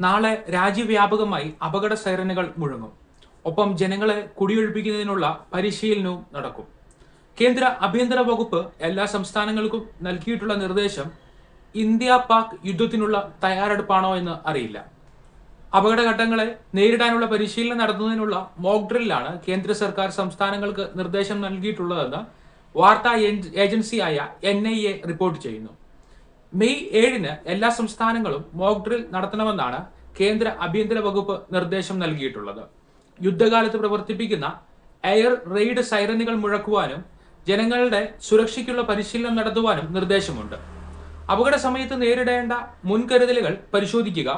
നാളെ രാജ്യവ്യാപകമായി അപകട സൈറനുകൾ മുഴങ്ങും. ഒപ്പം ജനങ്ങളെ കുടിയൊഴിപ്പിക്കുന്നതിനുള്ള പരിശീലനവും നടക്കും. കേന്ദ്ര ആഭ്യന്തര വകുപ്പ് എല്ലാ സംസ്ഥാനങ്ങൾക്കും നൽകിയിട്ടുള്ള നിർദ്ദേശം ഇന്ത്യ പാക് യുദ്ധത്തിനുള്ള തയ്യാറെടുപ്പാണോ എന്ന് അറിയില്ല. അപകടഘട്ടങ്ങളെ നേരിടാനുള്ള പരിശീലനം നടത്തുന്നതിനുള്ള മോക്ക് ഡ്രില്ലാണ് കേന്ദ്ര സർക്കാർ സംസ്ഥാനങ്ങൾക്ക് നിർദ്ദേശം നൽകിയിട്ടുള്ളതെന്ന് വാർത്താ ഏജ- ഏജൻസിയായ എൻ റിപ്പോർട്ട് ചെയ്യുന്നു. മെയ് ഏഴിന് എല്ലാ സംസ്ഥാനങ്ങളും മോക്ക് ഡ്രിൽ നടത്തണമെന്നാണ് കേന്ദ്ര ആഭ്യന്തര വകുപ്പ് നിർദ്ദേശം നൽകിയിട്ടുള്ളത്. യുദ്ധകാലത്ത് പ്രവർത്തിപ്പിക്കുന്ന എയർ റെയ്ഡ് സൈറനുകൾ മുഴക്കുവാനും ജനങ്ങളുടെ സുരക്ഷയ്ക്കുള്ള പരിശീലനം നടത്തുവാനും നിർദ്ദേശമുണ്ട്. അപകട സമയത്ത് നേരിടേണ്ട മുൻകരുതലുകൾ പരിശോധിക്കുക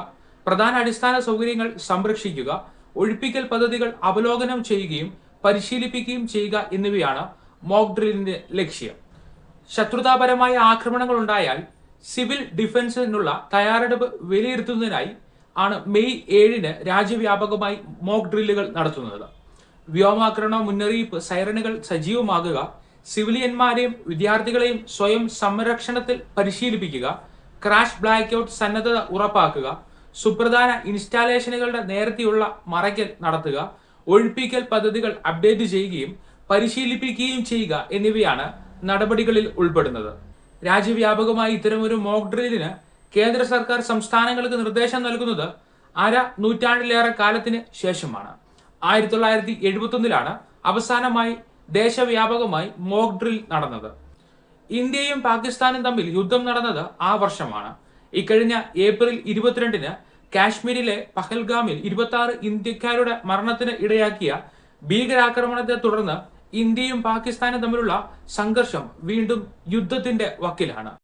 പ്രധാന അടിസ്ഥാന സൗകര്യങ്ങൾ സംരക്ഷിക്കുക ഒഴിപ്പിക്കൽ പദ്ധതികൾ അവലോകനം ചെയ്യുകയും പരിശീലിപ്പിക്കുകയും ചെയ്യുക എന്നിവയാണ് മോക്ക് ഡ്രില്ലിന്റെ ലക്ഷ്യം. ശത്രുതാപരമായ ആക്രമണങ്ങൾ ഉണ്ടായാൽ സിവിൽ ഡിഫൻസിനുള്ള തയ്യാറെടുപ്പ് വിലയിരുത്തുന്നതിനായി ആണ് മെയ് ഏഴിന് രാജ്യവ്യാപകമായി മോക്ക് ഡ്രില്ലുകൾ നടത്തുന്നത്. വ്യോമാക്രമണ മുന്നറിയിപ്പ് സൈറനുകൾ സജീവമാകുക സിവിലിയന്മാരെയും വിദ്യാർത്ഥികളെയും സ്വയം സംരക്ഷണത്തിൽ പരിശീലിപ്പിക്കുക ക്രാഷ് ബ്ലാക്ക് ഔട്ട് സന്നദ്ധത ഉറപ്പാക്കുക സുപ്രധാന ഇൻസ്റ്റാലേഷനുകളുടെ നേരത്തെയുള്ള മറയ്ക്കൽ നടത്തുക ഒഴിപ്പിക്കൽ പദ്ധതികൾ അപ്ഡേറ്റ് ചെയ്യുകയും പരിശീലിപ്പിക്കുകയും ചെയ്യുക എന്നിവയാണ് നടപടികളിൽ ഉൾപ്പെടുന്നത്. രാജ്യവ്യാപകമായി ഇത്തരമൊരു മോക്ക് ഡ്രില്ലിന് കേന്ദ്ര സർക്കാർ സംസ്ഥാനങ്ങൾക്ക് നിർദ്ദേശം നൽകുന്നത് അര നൂറ്റാണ്ടിലേറെ കാലത്തിന് ശേഷമാണ്. ആയിരത്തി തൊള്ളായിരത്തി എഴുപത്തൊന്നിലാണ് അവസാനമായി ദേശവ്യാപകമായി മോക്ക് ഡ്രിൽ നടന്നത്. ഇന്ത്യയും പാകിസ്ഥാനും തമ്മിൽ യുദ്ധം നടന്നത് ആ വർഷമാണ്. ഇക്കഴിഞ്ഞ ഏപ്രിൽ ഇരുപത്തിരണ്ടിന് കാശ്മീരിലെ പഹൽഗാമിൽ ഇരുപത്തി ആറ് ഇന്ത്യക്കാരുടെ മരണത്തിന് ഇടയാക്കിയ ഭീകരാക്രമണത്തെ തുടർന്ന് ഇന്ത്യയും പാകിസ്ഥാനും തമ്മിലുള്ള സംഘർഷം വീണ്ടും യുദ്ധത്തിന്റെ വക്കിലാണ്.